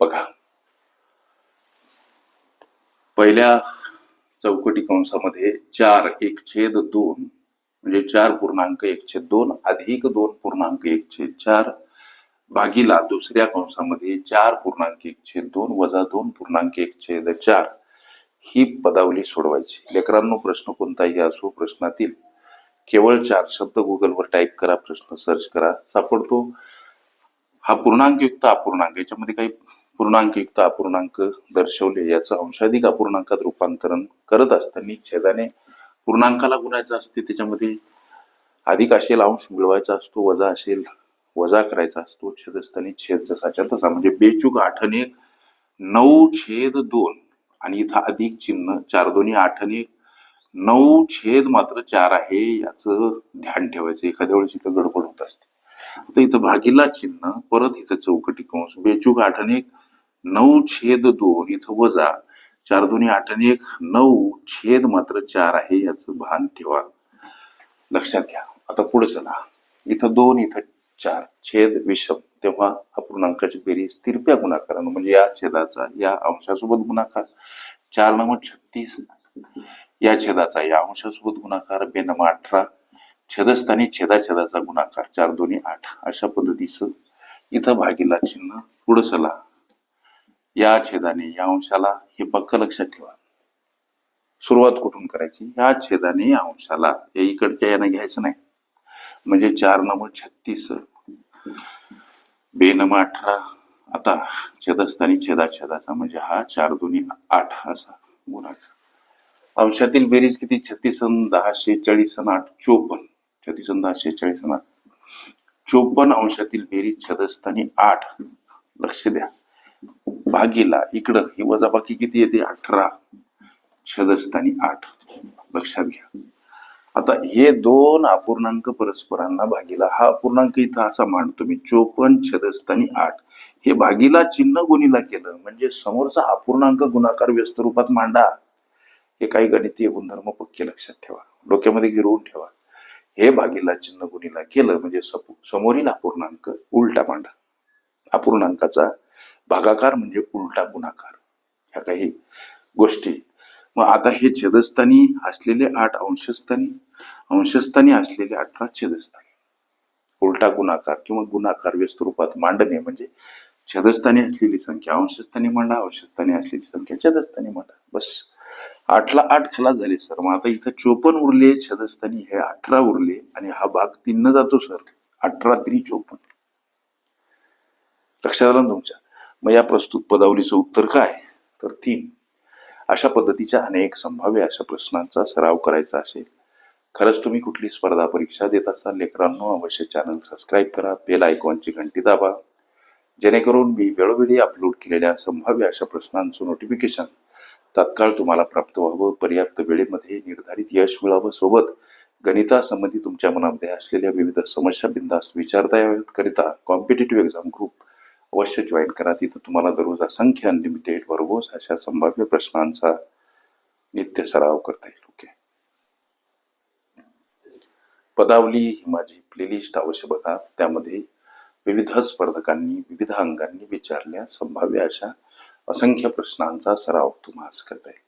बघा. पहिल्या चौकटी कंसामध्ये चार एक छेद दोन म्हणजे चार पूर्णांक एक छेद दोन अधिक दोन पूर्णांक एक छेद चार भागीला दुसऱ्या कंसामध्ये चार पूर्णांक एक छेद दोन वजा दोन पूर्णांक एक छेद चार ही पदावली सोडवायची. लेकरांनो प्रश्न कोणताही असो प्रश्नातील केवळ चार शब्द गुगलवर टाईप करा प्रश्न सर्च करा सापडतो. हा पूर्णांक युक्त अपूर्णांक याच्यामध्ये काही पूर्णांकयुक्त अपूर्णांक दर्शवले. याचं अंशाधिक अपूर्णांकात रूपांतरण करत असताना छेदाने पूर्णांकाला गुणायचं असते. त्याच्यामध्ये अधिक असेल अंश मिळवायचा असतो वजा असेल वजा करायचा असतो. छेदस्थानी छेद जसाच्या तसा. म्हणजे बेचूक आठन एक नऊ छेद दोन आणि इथं अधिक चिन्ह चार दोन्ही आठन एक नऊ छेद मात्र चार आहे याचं ध्यान ठेवायचं. एखाद्या वेळेस इथं गडबड होत असते. आता इथं भागीला चिन्ह परत इथं चौकटी कंस बेचूक आठन एक नऊ छेद दोन इथं वजा. चार दोन्ही आठ आणि एक नऊ छेद मात्र चार आहे याचं भान ठेवा. लक्षात घ्या. आता पुढे चला. इथं दोन इथं चार. छेद विषम. तेव्हा अपूर्णांकाची बेरीज तिरप्या गुणाकारानं म्हणजे या छेदाचा या अंशासोबत गुणाकार. चार नम छत्तीस. या छेदाचा या अंशासोबत गुणाकार. बेनम अठरा. छेदस्थानी छेदाछेदाचा गुणाकार. चार दोन्ही आठ. अशा पद्धतीचं इथं भागीला चिन्ह. पुढे चला. या छेदाने या अंशाला हे पक्क लक्षात ठेवा. सुरुवात कुठून करायची? या छेदाने या अंशाला. या इकडच्या यानं घ्यायचं नाही. म्हणजे चार नंबर छत्तीस. बेनम अठरा. आता छेदस्थानी छेदा छेदाचा म्हणजे हा चार दोन्ही आठ असा गुणाकार. अंशातील बेरीज किती? छत्तीस दहाशे चाळीस अन आठ चोपन्न. छत्तीस अन दहाशे चाळीस अन आठ. चोपन्न अंशातील बेरीज छदस्थानी आठ. लक्ष द्या. भागीला इकडं. ही वजाबाकी किती येते? अठरा. छदस्थानी आठ. लक्षात घ्या. आता हे दोन अपूर्णांक परस्परांना भागीला. हा अपूर्णांक इथं असा मांडतो मी चोपन्न छदस्थानी आठ. हे भागीला चिन्ह गुणीला केलं म्हणजे समोरचा अपूर्णांक गुणाकार व्यस्त रूपात मांडा. हे काही गणितीय गुणधर्म पक्के लक्षात ठेवा. डोक्यामध्ये गिरवून ठेवा. हे भागीला चिन्ह गुणीला केलं म्हणजे समोरील अपूर्णांक उलटा मांडा. अपूर्णांकाचा भागाकार म्हणजे उलटा गुणाकार. ह्या काही गोष्टी मग आता हे छेदस्थानी असलेले आठ अंशस्थानी अंशस्थानी असलेले अठरा छेदस्थानी. उलटा गुणाकार किंवा गुणाकार व्यस्त रूपात मांडणे म्हणजे छेदस्थानी असलेली संख्या अंशस्थानी मांडा अंशस्थानी असलेली संख्या छेदस्थानी मांडा. बस. आठला आठ खला झाले सर. मग आता इथं चोपन्न उरले छेदस्थानी हे अठरा उरले आणि हा भाग तीन जातो सर. अठरा त्रि चोपन्न लक्षात आलं तुमच्या? मग या प्रस्तुत पदावलीचं उत्तर काय? तर तीन. अशा पद्धतीच्या अनेक संभाव्य अशा प्रश्नांचा सराव करायचा असेल. खरंच तुम्ही कुठली स्पर्धा परीक्षा देत असाल लेकरांनो अवश्य चॅनल सबस्क्राईब करा बेल आयकॉनची घंटी दाबा. जेणेकरून मी वेळोवेळी अपलोड केलेल्या संभाव्य अशा प्रश्नांचं नोटिफिकेशन तात्काळ तुम्हाला प्राप्त व्हावं. पर्याप्त वेळेमध्ये निर्धारित यश मिळावं. सोबत गणितासंबंधी तुमच्या मनामध्ये असलेल्या विविध समस्या बिंदास विचारता याव्यात करिता कॉम्पिटेटिव्ह एक्झाम ग्रुप अवश्य जॉईन करा. तिथं तुम्हाला दररोज असंख्य अनलिमिटेड भरघोस अशा संभाव्य प्रश्नांचा नित्य सराव करता येईल. ओके पदावली ही माझी प्लेलिस्ट अवश्य बघा. त्यामध्ये विविध स्पर्धकांनी विविध अंगांनी विचारल्या संभाव्य अशा असंख्य प्रश्नांचा सराव तुम्हाला करता येईल.